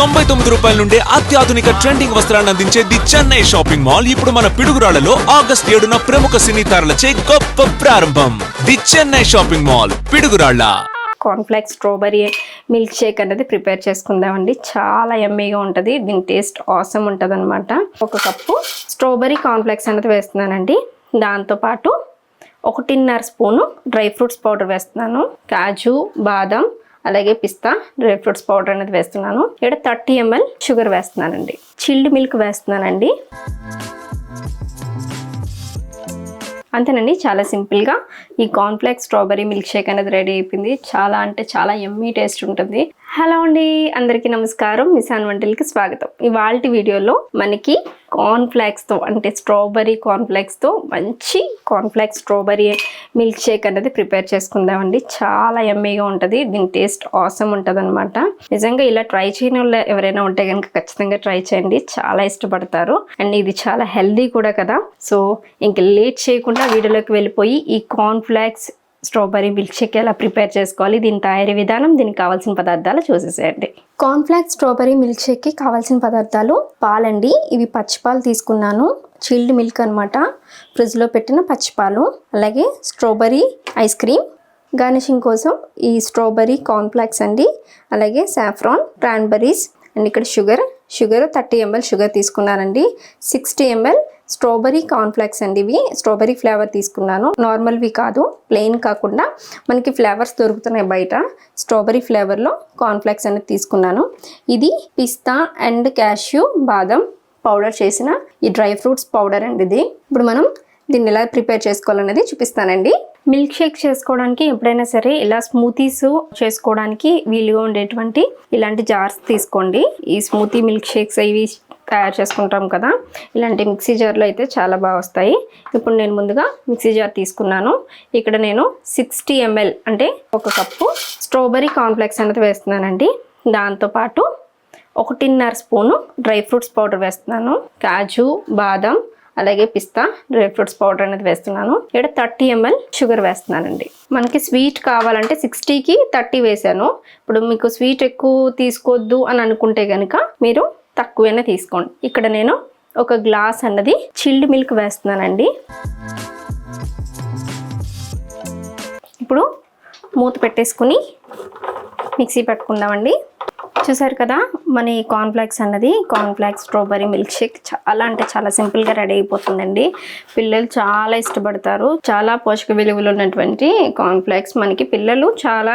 తొంభై తొమ్మిది రూపాయల నుండి అత్యాధునిక ట్రెండింగ్ వస్త్రాన్ని అందించే ది చెన్నై షాపింగ్ మాల్. ఇప్పుడు మన పిడుగురాళ్ళలో ఆగస్ట్ ఏడున ప్రముఖ సినీ తారలచే గొప్ప ప్రారంభం. The Chennai shopping mall Piduguralla. Cornflakes strawberry milk shake అనేది ప్రిపేర్ చేసుకుందామండి. చాలా ఎమ్మీగా ఉంటుంది. దీని టేస్ట్ ఆసమ్ ఉంటుంది అనమాట ఒక కప్పు స్ట్రాబెరీ కార్న్ఫ్లెక్స్ అనేది వేస్తున్నానండి. దాంతోపాటు ఒకటిన్నర స్పూను డ్రై ఫ్రూట్స్ పౌడర్ వేస్తున్నాను. కాజు బాదం అలాగే పిస్తా డ్రై ఫ్రూట్స్ పౌడర్ అనేది వేస్తున్నాను. ఇక్కడ థర్టీ ఎంఎల్ షుగర్ వేస్తున్నానండి. చిల్డ్ మిల్క్ వేస్తున్నానండి. అంతేనండి చాలా సింపుల్గా ఈ కాన్ఫ్లెక్స్ స్ట్రాబెరీ మిల్క్ షేక్ అనేది రెడీ అయిపోయింది. చాలా అంటే చాలా ఎమ్మీ టేస్ట్ ఉంటుంది. హలో అండి అందరికీ నమస్కారం. మిసాన్ వంటలకి స్వాగతం. ఇవాళ వీడియోలో మనకి కార్న్ఫ్లెక్స్తో అంటే స్ట్రాబెరీ కార్న్ఫ్లెక్స్తో మంచి కార్న్ఫ్లెక్స్ స్ట్రాబెరీ మిల్క్ షేక్ అనేది ప్రిపేర్ చేసుకుందామండి. చాలా ఎమ్మీగా ఉంటుంది. దీని టేస్ట్ ఆసమ్ ఉంటుంది అనమాట నిజంగా ఇలా ట్రై చేయని వాళ్ళు ఎవరైనా ఉంటే కనుక ఖచ్చితంగా ట్రై చేయండి. చాలా ఇష్టపడతారు. అండ్ ఇది చాలా హెల్దీ కూడా కదా. సో ఇంక లేట్ చేయకుండా వీడియోలోకి వెళ్ళిపోయి ఈ cornflakes flakes strawberry milk shake ఎలా ప్రిపేర్ చేసుకోవాలి దీని తయారీ విధానం దీనికి కావాల్సిన పదార్థాలు చూసేసేయండి. కార్న్ఫ్లాక్స్ స్ట్రాబెరీ మిల్క్ షేక్కి కావాల్సిన పదార్థాలు పాలండి. ఇవి పచ్చిపాలు తీసుకున్నాను. చిల్డ్ మిల్క్ అనమాట ఫ్రిడ్జ్లో పెట్టిన పచ్చిపాలు అలాగే స్ట్రాబెరీ ఐస్ క్రీమ్ గార్నిషింగ్ కోసం ఈ స్ట్రాబెరీ కార్న్ఫ్లాక్స్ అండి. అలాగే సాఫ్రాన్ క్రాన్బెర్రీస్ అండ్ ఇక్కడ sugar sugar thirty ml sugar తీసుకున్నానండి. సిక్స్టీ ఎంఎల్ స్ట్రాబెరీ కార్న్ఫ్లెక్స్ అండి ఇవి. స్ట్రాబెరీ ఫ్లేవర్ తీసుకున్నాను. నార్మల్వి కాదు ప్లెయిన్ కాకుండా మనకి ఫ్లేవర్స్ దొరుకుతున్నాయి బయట. స్ట్రాబెరీ ఫ్లేవర్లో కార్న్ఫ్లెక్స్ అనేది తీసుకున్నాను. ఇది పిస్తా అండ్ క్యాష్యూ బాదం పౌడర్ చేసిన ఈ డ్రై ఫ్రూట్స్ పౌడర్ అండి ఇది. ఇప్పుడు మనం దీన్ని ఎలా ప్రిపేర్ చేసుకోవాలనేది చూపిస్తానండి. మిల్క్ షేక్ చేసుకోవడానికి ఎప్పుడైనా సరే ఇలా స్మూతీస్ చేసుకోవడానికి వీలుగా ఉండేటువంటి ఇలాంటి జార్స్ తీసుకోండి. ఈ స్మూతీ మిల్క్ షేక్స్ ఇవి తయారు చేసుకుంటాం కదా. ఇలాంటి మిక్సీ జార్లో అయితే చాలా బాగా వస్తాయి. ఇప్పుడు నేను ముందుగా మిక్సీ జార్ తీసుకున్నాను. ఇక్కడ నేను సిక్స్టీ ఎంఎల్ అంటే ఒక కప్పు స్ట్రాబెరీ కాన్ఫ్లెక్స్ అనేది వేస్తున్నానండి. దాంతోపాటు ఒకటిన్నర స్పూను డ్రై ఫ్రూట్స్ పౌడర్ వేస్తున్నాను. కాజు బాదం అలాగే పిస్తా డ్రై ఫ్రూట్స్ పౌడర్ అనేది వేస్తున్నాను. ఇక్కడ థర్టీ ఎంఎల్ షుగర్ వేస్తున్నానండి. మనకి స్వీట్ కావాలంటే సిక్స్టీకి థర్టీ వేసాను. ఇప్పుడు మీకు స్వీట్ ఎక్కువ తీసుకోవద్దు అని అనుకుంటే కనుక మీరు తక్కువైనా తీసుకోండి. ఇక్కడ నేను ఒక గ్లాస్ అన్నది చిల్డ్ మిల్క్ వేస్తున్నానండి. ఇప్పుడు మూత పెట్టేసుకుని మిక్సీ పెట్టుకుందామండి. చూసారు కదా మన ఈ కార్న్ఫ్లాక్స్ అన్నది కార్న్ఫ్లాక్స్ స్ట్రాబెరీ మిల్క్ షేక్ చాలా అంటే చాలా సింపుల్గా రెడీ అయిపోతుందండి. పిల్లలు చాలా ఇష్టపడతారు. చాలా పోషక విలువలు ఉన్నటువంటి కార్న్ఫ్లాక్స్ మనకి పిల్లలు చాలా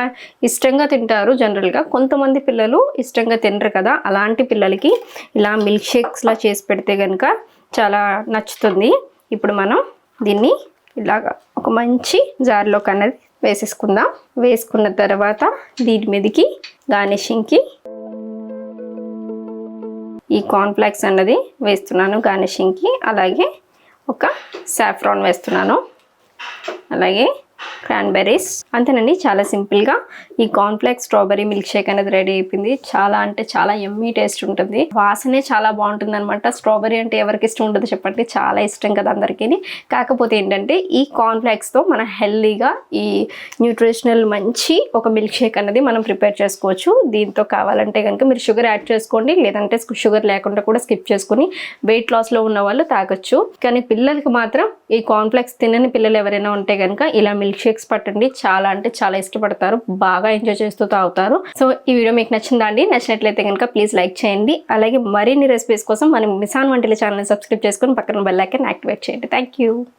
ఇష్టంగా తింటారు జనరల్గా కొంతమంది పిల్లలు ఇష్టంగా తినరు కదా అలాంటి పిల్లలకి ఇలా మిల్క్ షేక్స్లా చేసి పెడితే కనుక చాలా నచ్చుతుంది. ఇప్పుడు మనం దీన్ని ఇలాగా ఒక మంచి జార్లోకి అనేది వేసేసుకుందాం. వేసుకున్న తర్వాత దీని మీదకి గార్నిషింగ్కి ఈ కార్న్ఫ్లాక్స్ అన్నది వేస్తున్నాను గార్నిషింగ్కి అలాగే ఒక సాఫ్రాన్ వేస్తున్నాను. అలాగే క్రాన్బెర్రీస్. అంతేనండి చాలా సింపుల్గా. ఈ కాన్ఫ్లెక్స్ స్ట్రాబెరీ మిల్క్ షేక్ అనేది రెడీ అయిపోయింది. చాలా అంటే చాలా ఎమ్మీ టేస్ట్ ఉంటుంది. వాసనే చాలా బాగుంటుంది అనమాట స్ట్రాబెరీ అంటే ఎవరికి ఇష్టం ఉంటుంది చెప్పండి. చాలా ఇష్టం కదా అందరికీ. కాకపోతే ఏంటంటే ఈ కాన్ఫ్లెక్స్తో మన హెల్దీగా ఈ న్యూట్రిషనల్ మంచి ఒక మిల్క్ షేక్ అనేది మనం ప్రిపేర్ చేసుకోవచ్చు. దీంతో కావాలంటే కనుక మీరు షుగర్ యాడ్ చేసుకోండి. లేదంటే షుగర్ లేకుండా కూడా స్కిప్ చేసుకుని వెయిట్ లాస్లో ఉన్న వాళ్ళు తాగొచ్చు. కానీ పిల్లలకి మాత్రం ఈ కాన్ఫ్లెక్స్ తినని పిల్లలు ఎవరైనా ఉంటే కనుక ఇలా మిల్క్ షేక్ షేక్స్ పట్టండి. చాలా అంటే చాలా ఇష్టపడతారు. బాగా ఎంజాయ్ చేస్తూ తాగుతారు. సో ఈ వీడియో మీకు నచ్చిందా అండి? నచ్చినట్లయితే కనుక ప్లీజ్ లైక్ చేయండి. అలాగే మరిన్ని రెసిపీస్ కోసం మనం మిసాన్ వంటల ఛానల్ని సబ్స్క్రైబ్ చేసుకొని పక్కన బెల్లైకన్ యాక్టివేట్ చేయండి. Thank you